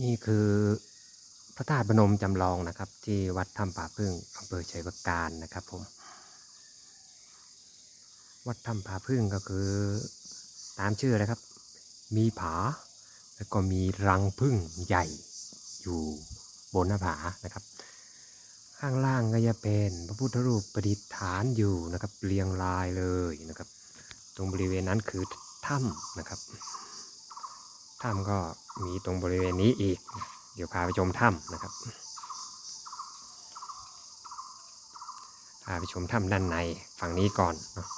นี่คือพระธาตุพนมจำลองนะครับ ที่วัดถ้ำป่าพึ่งอำเภอชัยประการนะครับผม วัดถ้ำผาพึ่งก็คือตามชื่อเลยครับ มีผา แล้วก็มีรังพึ่งใหญ่อยู่บนหน้าผานะครับ ข้างล่างก็จะเป็นพระพุทธรูปประดิษฐานอยู่นะครับเรียงรายเลยนะครับ ตรงบริเวณนั้นคือถ้ำนะครับ ถ้ำก็มีตรงบริเวณนี้อีก เดี๋ยวพาไปชมถ้ำนะครับ พาไปชมถ้ำด้านในฝั่งนี้ก่อนเนาะ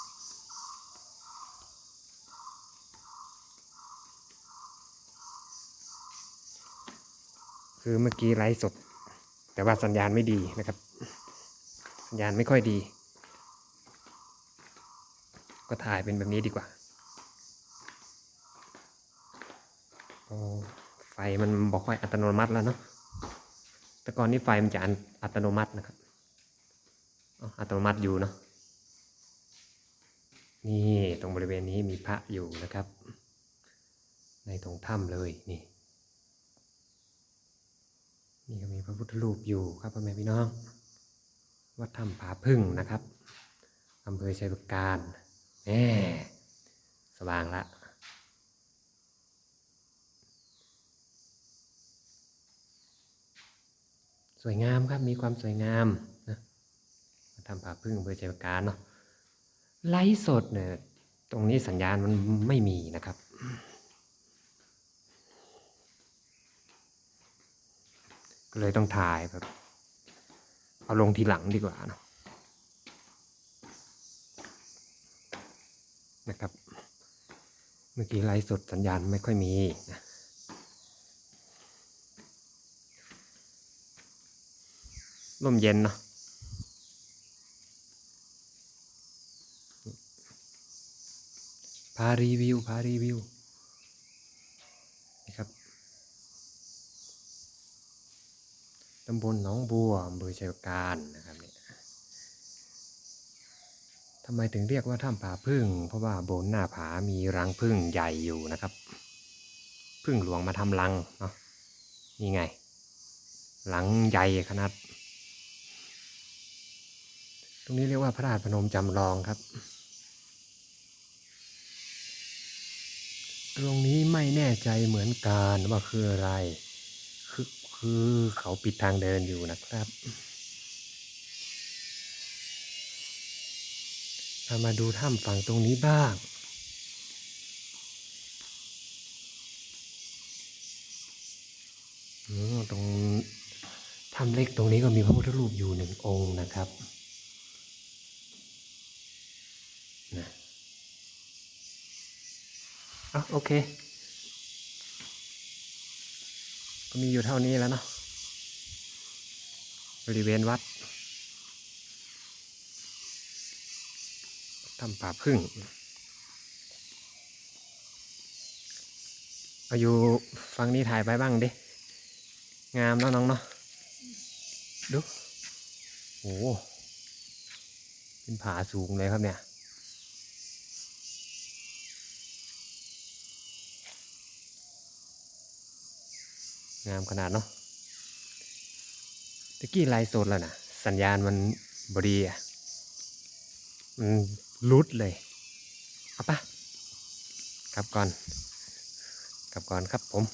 คือเมื่อกี้ไลฟ์สด แต่ว่าสัญญาณไม่ดีนะครับ สัญญาณไม่ค่อยดี ก็ถ่ายเป็นแบบนี้ดีกว่าโอ้ ไฟมันบอกค่อยอัตโนมัติแล้วเนาะแต่ก่อนนี้ไฟมันจะอัอตโนมัตินะครับอัตโนมัติอยู่เนาะนี่ตรงบริเวณนี้มีพระอยู่นะครับ ในตรงถ้ำเลยนี่นี่ก็มีพระพุทธรูปอยู่ครับพ่อแม่พี่น้อง วัดถ้ำผาพึ่งนะครับอำเภอชัยปรการแหมสว่างละ สวยงามครับมีความสวยงามนะวัดถ้ำผ่าพึ่งอำเภอชัยปราการเนาะไลฟ์สดเนี่ยตรงนี้สัญญาณมันไม่มีนะครับก็เลยต้องถ่ายแบบเอาลงทีหลังดีกว่านะนะครับ เมื่อกี้ไลฟ์สดสัญญาณไม่ค่อยมีนะ ลมเย็นเนาะพารีวิวพารีวิวนะครับตำบลหนองบัวอำเภอชัยการนะครับเนี่ยทำไมถึงเรียกว่าถ้ำผาพึ่ง เพราะว่าบนหน้าผามีรังพึ่งใหญ่อยู่นะครับ พึ่งหลวงมาทำรังเนาะนี่ไงหลังใหญ่ขนาด ตรงนี้เรียกว่าพระธาตุพนมจำลองครับ ตรงนี้ไม่แน่ใจเหมือนกันว่าคืออะไร คือคือเขาปิดทางเดินอยู่นะครับเรามาดูถ้ำฝั่งตรงนี้บ้างอืมตรงถ้ำเล็กตรงนี้ก็มีพระพุทธรูปอยู่หนึ่งองค์นะครับนะ อะโอเค ก็มีอยู่เท่านี้แล้วเนาะบริเวณวัดถ้ำป่าพึ่งเอาอยู่ฟังนี้ถ่ายไปบ้างดิ งามเนาะน้องเนาะดูโอ้เป็นผาสูงเลยครับเนี่ย งามขนาดเนาะตะกี้ไลฟ์สดแล้วนะสัญญาณมันบดีอะ มันรุดเลย เอาปะกลับก่อน กลับก่อนครับผม